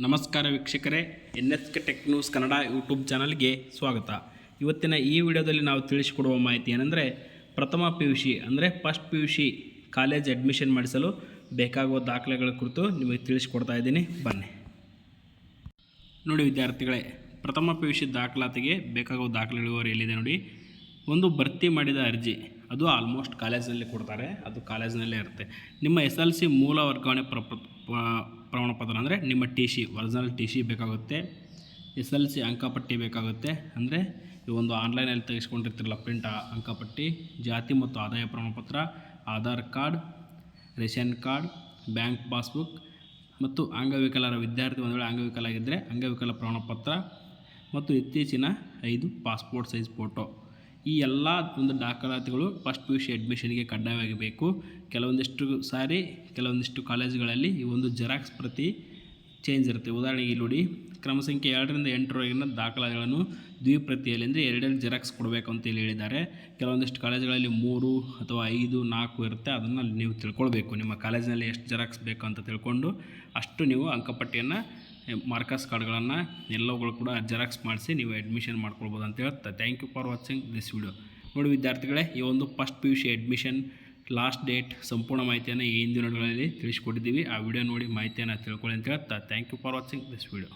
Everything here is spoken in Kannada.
ನಮಸ್ಕಾರ ವೀಕ್ಷಕರೇ N S K tech news Kannada YouTube ಚಾನಲ್ಗೆ ಸ್ವಾಗತ. ಇವತ್ತಿನ ಈ ವಿಡಿಯೋದಲ್ಲಿ ನಾವು ತಿಳಿಸಿಕೊಡುವ ಮಾಹಿತಿ ಏನೆಂದರೆ, ಪ್ರಥಮ ಪಿ ಯು ಸಿ ಅಂದರೆ first P U C college admission ಮಾಡಿಸಲು ಬೇಕಾಗುವ ದಾಖಲೆಗಳ ಕುರಿತು ನಿಮಗೆ ತಿಳಿಸಿಕೊಡ್ತಾ ಇದ್ದೀನಿ. ಬನ್ನಿ. ನೋಡಿ ವಿದ್ಯಾರ್ಥಿಗಳೇ, ಪ್ರಥಮ ಪಿ ಯು ಸಿ ದಾಖಲಾತಿಗೆ ಬೇಕಾಗುವ ದಾಖಲೆಗಳು ಎಲ್ಲಿದೆ ನೋಡಿ. ಒಂದು ಭರ್ತಿ ಮಾಡಿದ ಅರ್ಜಿ, ಅದು ಆಲ್ಮೋಸ್ಟ್ ಕಾಲೇಜಲ್ಲಿ ಕೊಡ್ತಾರೆ, ಅದು ಕಾಲೇಜಿನಲ್ಲೇ ಇರುತ್ತೆ. ನಿಮ್ಮ ಎಸ್ ಎಲ್ ಸಿ ಮೂಲ ವರ್ಗಾವಣೆ ಪ್ರ ಪ್ರ- ಪ್ರಮಾಣ ಪತ್ರ ಅಂದರೆ ನಿಮ್ಮ T C original T C ಬೇಕಾಗುತ್ತೆ. ಎಸ್ ಎಲ್ ಸಿ ಅಂಕಪಟ್ಟಿ ಬೇಕಾಗುತ್ತೆ. ಅಂದರೆ ಈ ಒಂದು ಆನ್ಲೈನಲ್ಲಿ ತೆಗೆಸ್ಕೊಂಡಿರ್ತಿರಲ್ಲ ಪ್ರಿಂಟ್ ಅಂಕಪಟ್ಟಿ ಜಾತಿ ಮತ್ತು ಆದಾಯ ಪ್ರಮಾಣಪತ್ರ, Aadhaar card, ration card, bank passbook ಮತ್ತು ಅಂಗವಿಕಲರ ವಿದ್ಯಾರ್ಥಿ ಒಂದು ವೇಳೆ ಅಂಗವಿಕಲ ಆಗಿದ್ದರೆ ಅಂಗವಿಕಲ ಪ್ರಮಾಣಪತ್ರ ಮತ್ತು ಇತ್ತೀಚಿನ ಐದು ಪಾಸ್ಪೋರ್ಟ್ ಸೈಜ್ ಫೋಟೋ ಈ ಎಲ್ಲ ಒಂದು ದಾಖಲಾತಿಗಳು ಫಸ್ಟ್ ಪಿ ಯು ಸಿ ಅಡ್ಮಿಷನ್ಗೆ ಕಡ್ಡಾಯವಾಗಿ ಬೇಕು ಕೆಲವೊಂದಿಷ್ಟು ಸಾರಿ, ಕೆಲವೊಂದಿಷ್ಟು ಕಾಲೇಜುಗಳಲ್ಲಿ ಈ ಒಂದು ಜೆರಾಕ್ಸ್ ಪ್ರತಿ ಚೇಂಜ್ ಇರುತ್ತೆ. ಉದಾಹರಣೆಗೆ ಇಲ್ಲಿ ನೋಡಿ, ಕ್ರಮ ಸಂಖ್ಯೆ ಎರಡರಿಂದ ಎಂಟರವರೆಗಿನ ದಾಖಲಾತಿಗಳನ್ನು ದ್ವಿಪ್ರತಿಯಲ್ಲಿ ಅಂದರೆ ಎರಡೆರಡು ಜೆರಾಕ್ಸ್ ಕೊಡಬೇಕು ಅಂತ ಹೇಳಿ ಹೇಳಿದ್ದಾರೆ. ಕೆಲವೊಂದಿಷ್ಟು ಕಾಲೇಜುಗಳಲ್ಲಿ ಮೂರು ಅಥವಾ ಐದು, ನಾಲ್ಕು ಇರುತ್ತೆ. ಅದನ್ನು ನೀವು ತಿಳ್ಕೊಳ್ಬೇಕು. ನಿಮ್ಮ ಕಾಲೇಜಿನಲ್ಲಿ ಎಷ್ಟು ಜೆರಾಕ್ಸ್ ಬೇಕು ಅಂತ ತಿಳ್ಕೊಂಡು ಅಷ್ಟು ನೀವು ಅಂಕಪಟ್ಟಿಯನ್ನು ಮಾರ್ಕಸ್ ಕಾರ್ಡ್ಗಳನ್ನು ಎಲ್ಲವುಗಳು ಕೂಡ ಜೆರಾಕ್ಸ್ ಮಾಡಿಸಿ ನೀವು ಅಡ್ಮಿಷನ್ ಮಾಡ್ಕೊಳ್ಬೋದು ಅಂತ ಹೇಳ್ತಾ thank you for watching this video ನೋಡಿ ವಿದ್ಯಾರ್ಥಿಗಳೇ, ಈ ಒಂದು first P U C admission last date ಸಂಪೂರ್ಣ ಮಾಹಿತಿಯನ್ನು ಈ ಹಿಂದಿನ ದಿನಗಳಲ್ಲಿ ತಿಳಿಸ್ಕೊಟ್ಟಿದ್ದೀವಿ. ಆ ವಿಡಿಯೋ ನೋಡಿ ಮಾಹಿತಿಯನ್ನು ತಿಳ್ಕೊಳ್ಳಿ ಅಂತ ಹೇಳ್ತಾ thank you for watching this video